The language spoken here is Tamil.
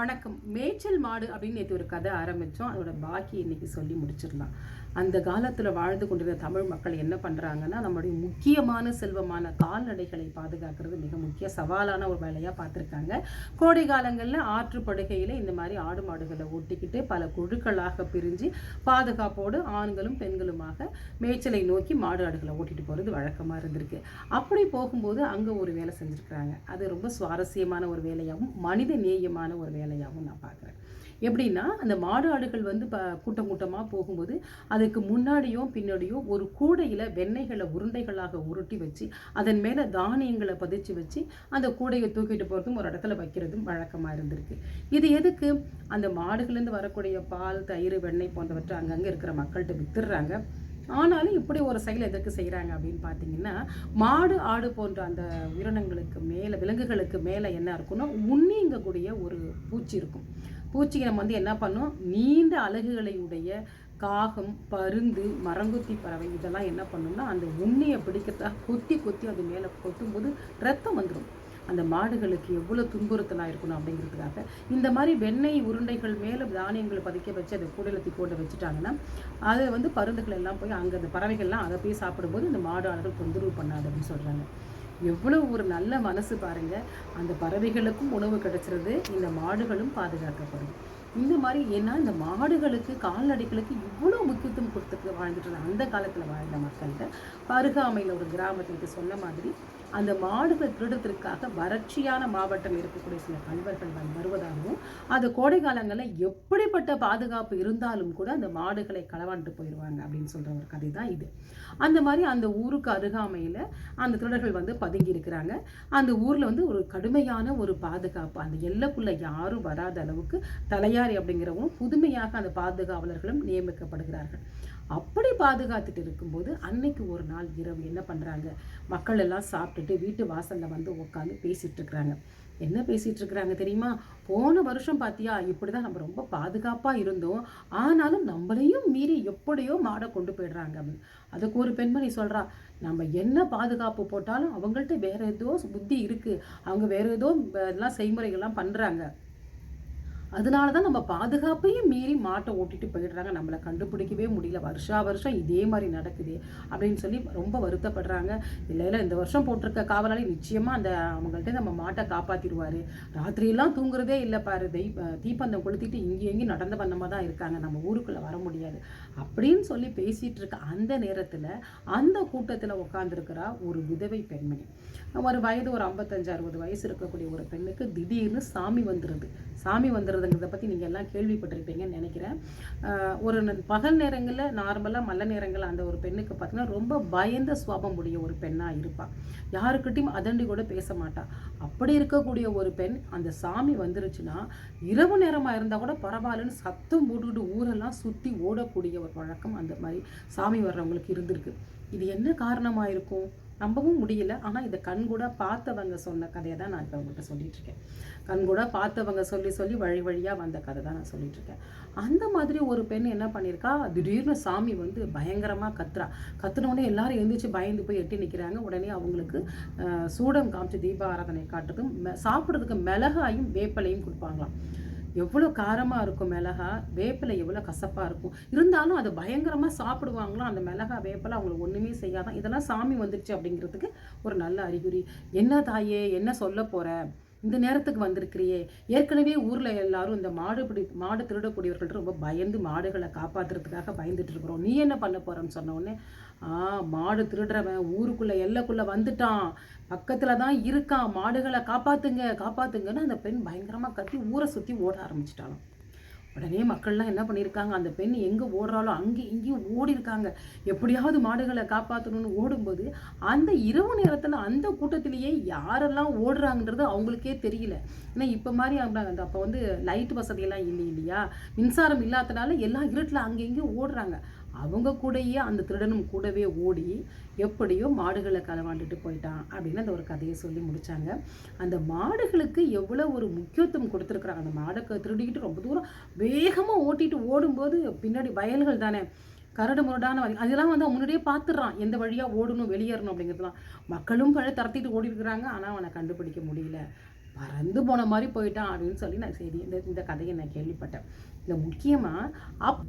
வணக்கம். மேய்ச்சல் மாடு அப்படின்னு நேற்று ஒரு கதை ஆரம்பித்தோம் அதோட பாக்கி இன்னைக்கு சொல்லி முடிச்சிடலாம். அந்த காலத்தில் வாழ்ந்து கொண்டிருந்த தமிழ் மக்கள் என்ன பண்ணுறாங்கன்னா நம்மளுடைய முக்கியமான செல்வமான கால்நடைகளை பாதுகாக்கிறது மிக முக்கிய சவாலான ஒரு வேலையாக பார்த்துருக்காங்க. கோடை காலங்களில் ஆற்றுப்படுகையில் இந்த மாதிரி ஆடு மாடுகளை ஓட்டிக்கிட்டு பல குழுக்களாக பிரிஞ்சு பாதுகாப்போடு ஆண்களும் பெண்களுமாக மேய்ச்சலை நோக்கி மாடு ஆடுகளை ஓட்டிட்டு போகிறது வழக்கமாக இருந்திருக்கு. அப்படி போகும்போது அங்கே ஒரு வேலை செஞ்சுருக்கிறாங்க. அது ரொம்ப சுவாரஸ்யமான ஒரு வேலையாகவும் மனித நேயமான ஒரு வேலையாகவும் நான் பார்க்குறேன். எப்படின்னா அந்த மாடு ஆடுகள் வந்து ப கூட்டம் கூட்டமாக போகும்போது அதுக்கு முன்னாடியோ பின்னாடியோ ஒரு கூடையில் வெண்ணெய்களை உருண்டைகளாக உருட்டி வச்சு அதன் மேலே தானியங்களை பதிச்சு வச்சு அந்த கூடையை தூக்கிட்டு போகிறதும் ஒரு இடத்துல வைக்கிறதும் வழக்கமாக இருந்திருக்கு. இது எதுக்கு? அந்த மாடுகள்லேருந்து வரக்கூடிய பால் தயிர் வெண்ணெய் போன்றவற்றை அங்கங்கே இருக்கிற மக்கள்கிட்ட வித்துடுறாங்க. ஆனாலும் இப்படி ஒரு செயல் எதற்கு செய்கிறாங்க அப்படின்னு பார்த்தீங்கன்னா மாடு ஆடு போன்ற அந்த உயிரினங்களுக்கு மேலே விலங்குகளுக்கு மேலே என்ன இருக்குன்னா உண்ணிங்கக்கூடிய ஒரு பூச்சி இருக்கும். பூச்சிக்கு நம்ம வந்து என்ன பண்ணும் நீண்ட அலகுகளையுடைய காகம் பருந்து மரங்கொத்தி பறவை இதெல்லாம் என்ன பண்ணும்னா அந்த உண்ணியை பிடிக்கிறதா கொத்தி கொத்தி அது மேலே கொத்தும்போது ரத்தம் வந்துடும் அந்த மாடுகளுக்கு எவ்வளோ துன்புறுத்தலாக இருக்கணும் அப்படிங்கிறதுக்காக இந்த மாதிரி வெண்ணெய் உருண்டைகள் மேலே தானியங்களை பதிக்க வச்சு அதை கூடலத்தி போட்டு வச்சுட்டாங்கன்னா அதை வந்து பருந்துகள் எல்லாம் போய் அங்கே அந்த பறவைகள்லாம் அதை போய் சாப்பிடும்போது இந்த மாடு ஆடுகள் தொந்தரவு பண்ணாது அப்படின்னு சொல்கிறாங்க எவ்வளோ ஒரு நல்ல மனசு பாருங்க. அந்த பறவைகளுக்கும் உணவு கிடைச்சிருது. இந்த மாடுகளும் பாதுகாக்கப்படும். இந்த மாதிரி ஏன்னா இந்த மாடுகளுக்கு கால்நடைகளுக்கு இவ்வளோ முக்கியத்துவம் கொடுத்துட்டு வாழ்ந்துட்டு அந்த காலத்தில் வாழ்ந்த மக்கள்கிட்ட பருகாமையில் ஒரு கிராமத்துக்கு சொன்ன மாதிரி அந்த மாடுகள் திருடுறதுக்காக வறட்சியான மாவட்டம் இருக்கக்கூடிய சில கல்வர்கள் வந்து வருவதாகவும் அது கோடை காலங்களில் எப்படிப்பட்ட பாதுகாப்பு இருந்தாலும் கூட அந்த மாடுகளை களவாண்டு போயிடுவாங்க அப்படின்னு சொல்கிற ஒரு கதை தான் இது. அந்த மாதிரி அந்த ஊருக்கு அருகாமையில் அந்த திருடர்கள் வந்து பதுங்கி இருக்கிறாங்க. அந்த ஊரில் வந்து ஒரு கடுமையான ஒரு பாதுகாப்பு அந்த எல்லைக்குள்ளே யாரும் வராத அளவுக்கு தலையாரி அப்படிங்கிறவங்க புதுமையாக அந்த பாதுகாவலர்களும் நியமிக்கப்படுகிறார்கள். அப்படி பாதுகாத்துட்டு இருக்கும்போது அன்னைக்கு ஒரு நாள் இரவு என்ன பண்ணுறாங்க மக்கள் எல்லாம் சாப்பிட்டு சாப்பிட்டுட்டு வீட்டு வாசலில் வந்து உட்காந்து பேசிகிட்டு இருக்கிறாங்க என்ன பேசிகிட்டு இருக்கிறாங்க தெரியுமா? போன வருஷம் பார்த்தியா இப்படி தான் நம்ம ரொம்ப பாதுகாப்பாக இருந்தோம். ஆனாலும் நம்மளையும் மீறி எப்படியோ மாடை கொண்டு போயிடுறாங்க அப்படின்னு அதுக்கு ஒரு பெண்மணி சொல்கிறா நம்ம என்ன பாதுகாப்பு போட்டாலும் அவங்கள்ட்ட வேற ஏதோ புத்தி இருக்குது அவங்க வேறு ஏதோ இதெல்லாம் செய்முறைகள்லாம் பண்ணுறாங்க அதனால தான் நம்ம பாதுகாப்பையும் மீறி மாட்டை ஓட்டிட்டு போயிடுறாங்க. நம்மளை கண்டுபிடிக்கவே முடியல. வருஷா வருஷம் இதே மாதிரி நடக்குது அப்படின்னு சொல்லி ரொம்ப வருத்தப்படுறாங்க. இல்லை இல்லை இந்த வருஷம் போட்டிருக்க காவலாளி நிச்சயமாக அந்த அவங்கள்ட்ட நம்ம மாட்டை காப்பாற்றிடுவார் ராத்திரியெல்லாம் தூங்குறதே இல்லை பாரு. தெய் தீப்பந்தம் கொளுத்திட்டு இங்கேயும் எங்கேயும் நடந்த பண்ணமாக தான் இருக்காங்க. நம்ம ஊருக்குள்ளே வர முடியாது. அப்படின்னு சொல்லி பேசிகிட்டு இருக்க அந்த நேரத்தில் அந்த கூட்டத்தில் உட்காந்துருக்கிறா ஒரு விதவை பெண்மணி. ஒரு வயது ஒரு ஐம்பத்தஞ்சு அறுபது வயசு இருக்கக்கூடிய ஒரு பெண்ணுக்கு திடீர்னு சாமி வந்துடுது சாமி வந்துடுறதுங்கிறத பற்றி நீங்கள் எல்லாம் கேள்விப்பட்டிருப்பீங்கன்னு நினைக்கிறேன். ஒரு பகல் நேரங்களில் நார்மலாக மல்ல நேரங்களில் அந்த ஒரு பெண்ணுக்கு பார்த்தீங்கன்னா ரொம்ப பயந்த சுவாபம் உடைய ஒரு பெண்ணாக இருப்பாள் யாருக்கிட்டையும் அதண்டி கூட பேச மாட்டாள் அப்படி இருக்கக்கூடிய ஒரு பெண் அந்த சாமி வந்துருச்சுன்னா இரவு நேரமாக இருந்தால் கூட பரவாயில்லன்னு சத்தம் போட்டுக்கிட்டு ஊரெல்லாம் சுற்றி ஓடக்கூடிய ஒரு வழக்கம் அந்த மாதிரி சாமி வர்றவங்களுக்கு இருந்திருக்கு. இது என்ன காரணமாக இருக்கும்? நம்பவும் முடியல. ஆனால் இதை கண்கூட பார்த்தவங்க சொன்ன கதையை தான் நான் இப்போ உங்கள்கிட்ட சொல்லிகிட்டு இருக்கேன். கண்கூட பார்த்தவங்க சொல்லி சொல்லி வழி வழியாக வந்த கதை தான் நான் சொல்லிகிட்டு இருக்கேன். அந்த மாதிரி ஒரு பெண் என்ன பண்ணியிருக்கா திடீர்னு சாமி வந்து பயங்கரமாக கத்துறா. கத்துனோடனே எல்லாரும் எழுந்திரிச்சு பயந்து போய் எட்டி நிற்கிறாங்க உடனே அவங்களுக்கு சூடம் காமிச்சு தீப ஆராதனை காட்டுறதும் சாப்பிட்றதுக்கு மிளகாயும் வேப்பலையும் கொடுப்பாங்களாம். எவ்வளோ காரமாக இருக்கும் மிளகா? வேப்பிலை எவ்வளோ கசப்பாக இருக்கும்? இருந்தாலும் அது பயங்கரமாக சாப்பிடுவாங்களோ? அந்த மிளகா வேப்பிலை அவங்களுக்கு ஒன்றுமே செய்யாதான். இதெல்லாம் சாமி வந்துடுச்சு அப்படிங்கிறதுக்கு ஒரு நல்ல அறிகுறி. என்ன தாயே என்ன சொல்ல போகிற இந்த நேரத்துக்கு வந்திருக்கிறியே. ஏற்கனவே ஊரில் எல்லாரும் இந்த மாடு பிடி மாடு திருடக்கூடியவர்கள் ரொம்ப பயந்து மாடுகளை காப்பாற்றுறதுக்காக பயந்துட்டு இருக்கிறோம். நீ என்ன பண்ண போகிறன்னு சொன்ன உடனே ஆ மாடு திருடுறவன் ஊருக்குள்ளே எல்லைக்குள்ளே வந்துட்டான். பக்கத்தில் தான் இருக்கான். மாடுகளை காப்பாற்றுங்க காப்பாற்றுங்கன்னு அந்த பெண் பயங்கரமாக கத்தி ஊரை சுற்றி ஓட ஆரம்பிச்சிட்டாலும் உடனே மக்கள்லாம் என்ன பண்ணியிருக்காங்க? அந்த பெண் எங்கே ஓடுறாலோ அங்கே இங்கேயும் ஓடி இருக்காங்க எப்படியாவது மாடுகளை காப்பாற்றணும்னு ஓடும்போது அந்த இரவு நேரத்தில் அந்த கூட்டத்திலேயே யாரெல்லாம் ஓடுறாங்கன்றது அவங்களுக்கே தெரியல. ஏன்னா இப்போ மாதிரி அந்த அப்போ வந்து லைட் வசதியெல்லாம் இல்லை இல்லையா? மின்சாரம் இல்லாதனால எல்லாம் இருட்டில் அங்கே இங்கேயும் ஓடுறாங்க. அவங்க கூடயே அந்த திருடனும் கூடவே ஓடி எப்படியோ மாடுகளை களவாண்டுட்டு போயிட்டான் அப்படின்னு அந்த ஒரு கதையை சொல்லி முடித்தாங்க அந்த மாடுகளுக்கு எவ்வளோ ஒரு முக்கியத்துவம் கொடுத்துருக்குறாங்க. அந்த மாடை திருடிக்கிட்டு ரொம்ப தூரம் வேகமாக ஓட்டிட்டு ஓடும்போது பின்னாடி வயல்கள் தானே. கரடு முரடான வழி. அதெல்லாம் வந்து அவன் முன்னாடியே பார்த்துடுறான். எந்த வழியாக ஓடணும் வெளியேறணும் அப்படிங்கிறதுலாம் மக்களும் பழைய தரத்திட்டு ஓடி இருக்கிறாங்க. ஆனால் அவனை கண்டுபிடிக்க முடியல. பறந்து போன மாதிரி போயிட்டான் அப்படின்னு சொல்லி நான் செய்தி இந்த இந்த கதையை நான் கேள்விப்பட்டேன். இந்த முக்கியமாக அப்